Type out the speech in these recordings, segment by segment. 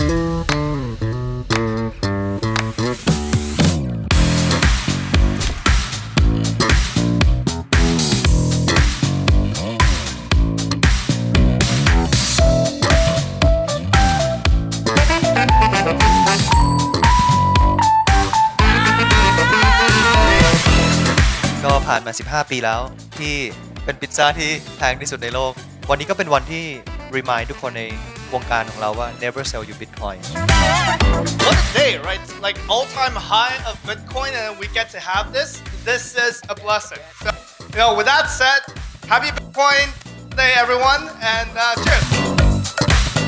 ก็ผ่านมา 15 ปีแล้วที่เป็นพิซซ่าที่แพงที่สุดในโลก วันนี้ก็เป็นวันที่ remind ทุกคนใน วงการของเราว่า never sell your bitcoin What a day, right? It's like all-time high of Bitcoin, and we get to have this. This is a blessing. So, you know, with that said, happy Bitcoin day, everyone, and uh, cheers.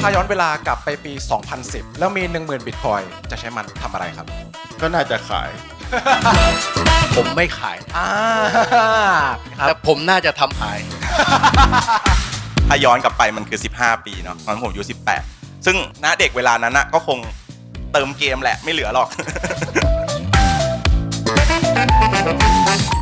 ถ้าย้อนเวลากลับไปปี 2010 แล้วมี 10,000 บิตคอยจะใช้มันทำอะไรครับ ก็น่าจะขาย ผมไม่ขาย อ่า แต่ผมน่าจะทำหาย ถ้าย้อนกลับไปมันคือ 15 ปีเนาะตอนนนผมอายุ18 ซึ่งณเด็กเวลานั้นน่ะก็คงเติมเกมแหละไม่เหลือหรอก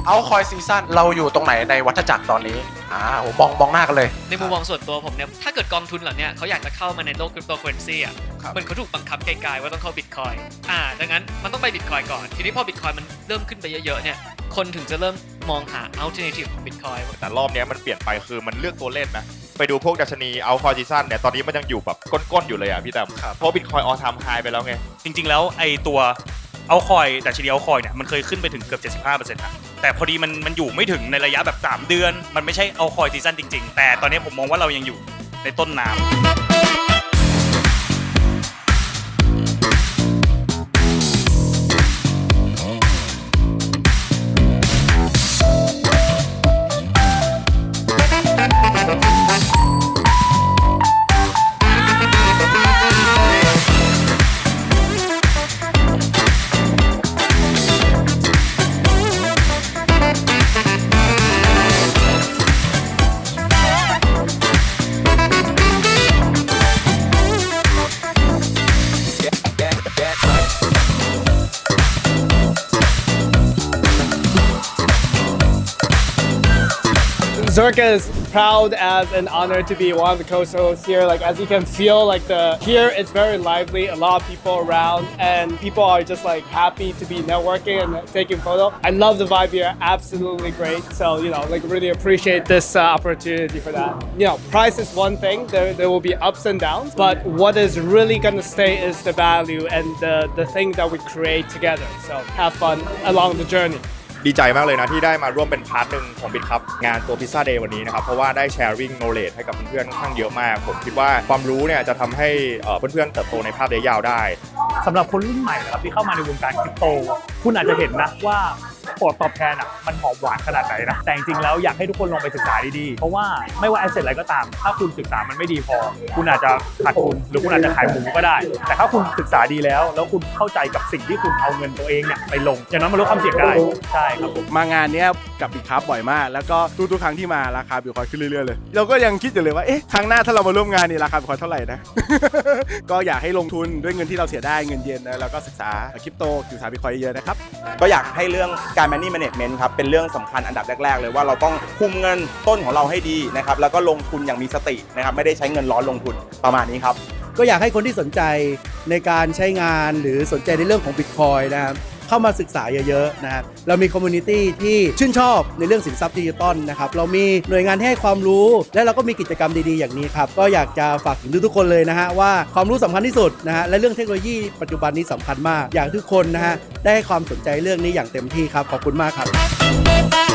เอาคอยซีซั่นเราอยู่ตรงไหนในวัฏจักรตอนนี้อ่าโหมองมองหน้ากันเลย ในมุมมองส่วนตัวผมเนี่ย ถ้าเกิดกองทุนเหล่าเนี้ยเขาอยากจะเข้ามาในโลกคริปโตเคอเรนซีอะครับเหมือนเขาถูกบังคับไกลๆว่าต้องเข้าบิตคอยอ่า ดังนั้นมันต้องไปบิตคอยก่อน ทีนี้พอบิตคอยมันเริ่มขึ้นไปเยอะๆเนี่ย คนถึงจะเริ่มมองหาอัลเทอร์เนทีฟของบิตคอยแต่รอบเนี้ยมันเปลี่ยนไปคือมันเลือกตัวเล่นนะ ไปดูพวกดัชนีเอาคอร์จิซันเนี่ยตอนนี้มันยังอยู่แบบก้นๆอยู่เลยอะพี่แต้มเพราะบิตคอยออทามไฮไปแล้วไง จริง ๆ แล้วไอตัวเอาคอยแต่ชนีเอาคอยเนี่ยมันเคยขึ้นไปถึงเกือบ75%นะแต่พอดีมันมันอยู่ไม่ถึงในระยะแบบ 3 เดือน มันไม่ใช่เอาคอยซีซั่นจริง ๆ แต่ตอนนี้ผมมองว่าเรายังอยู่ในต้นน้ำ Zerka is proud as an honor to be one of the co-hosts here. Like as you can feel, like the here it's very lively, a lot of people around, and people are just like happy to be networking and taking photo. I love the vibe here, absolutely great. So you know, like really appreciate this uh, opportunity for that. You know, price is one thing. There there will be ups and downs, but what is really gonna stay is the value and the the thing that we create together. So have fun along the journey. ดีใจมากเลยนะที่ได้มาร่วมเป็นพาร์ทหนึ่งของบิทครับงานตัวพิซซ่าเดย์วันนี้นะครับ เพราะว่าได้แชร์ริ่งโนเลดให้กับเพื่อนๆค่อนข้างเยอะมาก ผมคิดว่าความรู้เนี่ยจะทำให้เอ่อเพื่อนๆเติบโตในภาพระยะยาวได้สำหรับคนรุ่นใหม่นะครับที่เข้ามาในวงการคริปโต คุณอาจจะเห็นนะว่า ผลตอบแทนอะมันหอมหวานขนาดไหนนะแต่จริงๆแล้วอยากให้ทุกคนลองไปศึกษาดีๆ เพราะว่าไม่ว่าแอสเซทอะไรก็ตาม ถ้าคุณศึกษามันไม่ดีพอ คุณอาจจะขาดทุนหรือคุณอาจจะขายหมูก็ได้ แต่ถ้าคุณศึกษาดีแล้ว แล้วคุณเข้าใจกับสิ่งที่คุณเอาเงินตัวเองเนี่ยไปลงอย่างนั้นมันลดความเสี่ยงได้ใช่ครับผมมางานเนี้ย กับบิตคัพบ่อยมาก แล้วก็ทุกๆครั้งที่มาราคาบิตคอยน์ขึ้นเรื่อยๆเลย เราก็ยังคิดอยู่เลยว่า เอ๊ะ ครั้งหน้าถ้าเรามาร่วมงานนี่ราคาบิตคอยน์เท่าไหร่นะ ก็อยากให้ลงทุนด้วยเงินที่เราเสียได้เงินเย็นนะ แล้วก็ศึกษาคริปโตศึกษาบิตคอยน์เยอะๆนะครับ ก็อยากให้เรื่องการ money management ครับ เป็นเรื่องสำคัญอันดับแรก ๆ เลยว่าเราต้องคุมเงินต้นของเราให้ดีนะครับ แล้วก็ลงทุนอย่างมีสตินะครับ ไม่ได้ใช้เงินร้อนลงทุนประมาณนี้ครับ ก็อยากให้คนที่สนใจในการใช้งานหรือสนใจในเรื่องของ Bitcoin นะครับ เข้ามาศึกษาเยอะๆนะครับเรามีคอมมูนิตี้ที่ชื่นชอบในเรื่องสินทรัพย์ดิจิตอลนะครับ เรามีหน่วยงานที่ให้ความรู้ และเราก็มีกิจกรรมดีๆอย่างนี้ครับ ก็อยากจะฝากถึงทุกๆคนเลยนะฮะว่าความรู้สำคัญที่สุดนะฮะและเรื่องเทคโนโลยีปัจจุบันนี้สำคัญมาก อยากทุกคนนะฮะได้ให้ความสนใจเรื่องนี้อย่างเต็มที่ครับขอบคุณมากครับ